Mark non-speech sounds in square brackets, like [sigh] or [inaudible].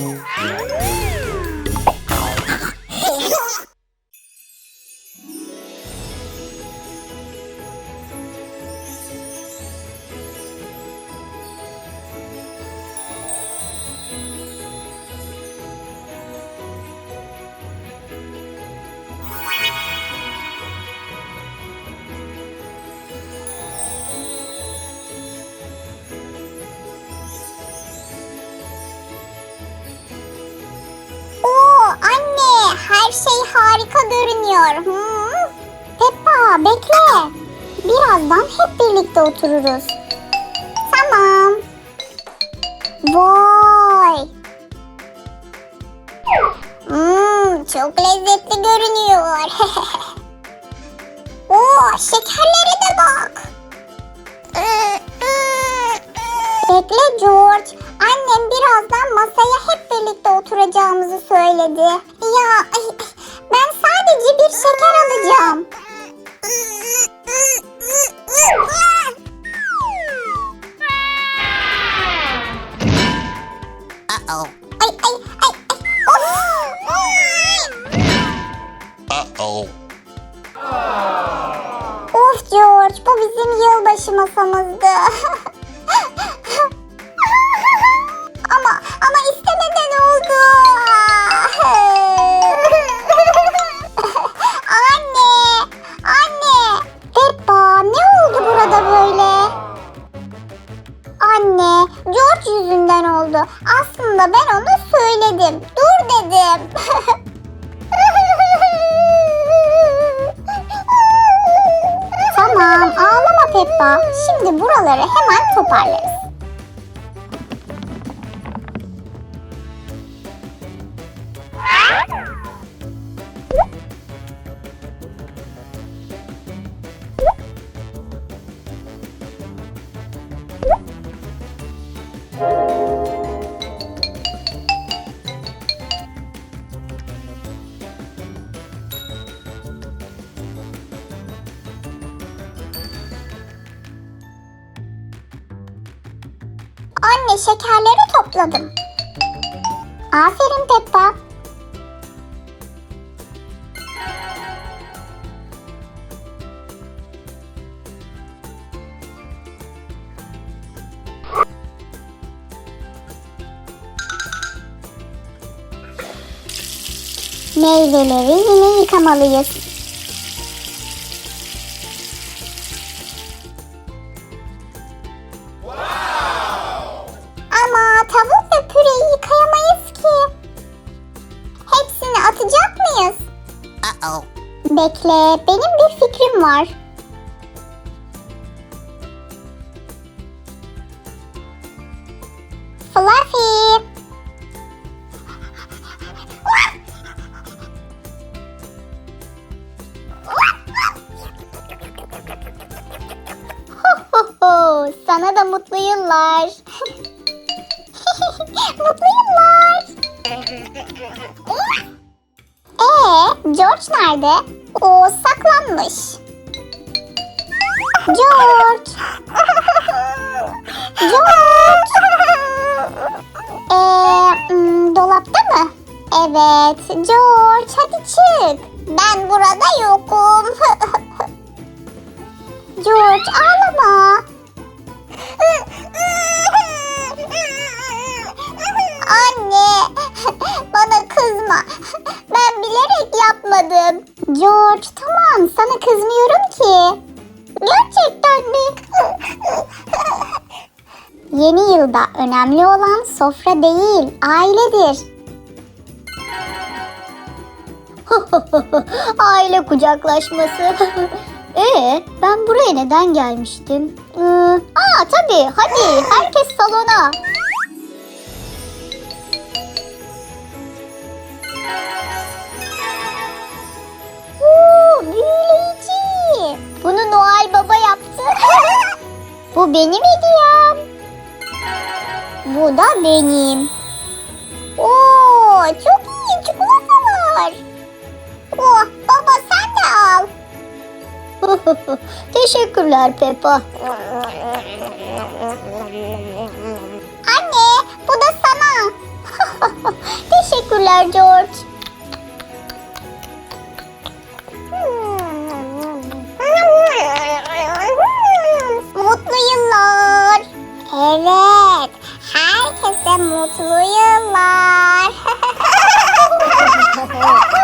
Música her şey harika görünüyor. Hmm. Peppa bekle. Birazdan hep birlikte otururuz. Tamam. Vay. Hmm, çok lezzetli görünüyor. [laughs] Oo şekerlere de bak. Bekle George. Annem birazdan masaya hep birlikte oturacağımızı söyledi. Ya ben sadece bir şeker alacağım. Uh-oh. Ay ay ay ay. Of! Uh-oh. Of George bu bizim yılbaşı masamızdı. [laughs] Anne, George yüzünden oldu. Aslında ben ona söyledim. Dur dedim. [laughs] tamam, ağlama Peppa. Şimdi buraları hemen toparlarız. Anne şekerleri topladım. Aferin Peppa. Meyveleri yine yıkamalıyız. Mıyız? Uh-oh. Bekle, benim bir fikrim var. Fluffy. Sana da mutlu yıllar. [laughs] mutlu yıllar. [laughs] George nerede? O saklanmış. George. George. Ee, hmm, dolapta mı? Evet. George hadi çık. Ben burada yokum. George ağlama. Anne, bana kızma. Yapmadım. George, tamam sana kızmıyorum ki. Gerçekten mi? [laughs] Yeni yılda önemli olan sofra değil, ailedir. [laughs] Aile kucaklaşması. [laughs] Ee, ben buraya neden gelmiştim? Ee, aa tabii, hadi herkes salona. Bu benim hediyem. Bu da benim. Oo, çok iyi çikolatalar. Oh, baba sen de al. [laughs] Teşekkürler Peppa. Anne, bu da sana. [laughs] yıllar George. mutlu yıllar. [laughs]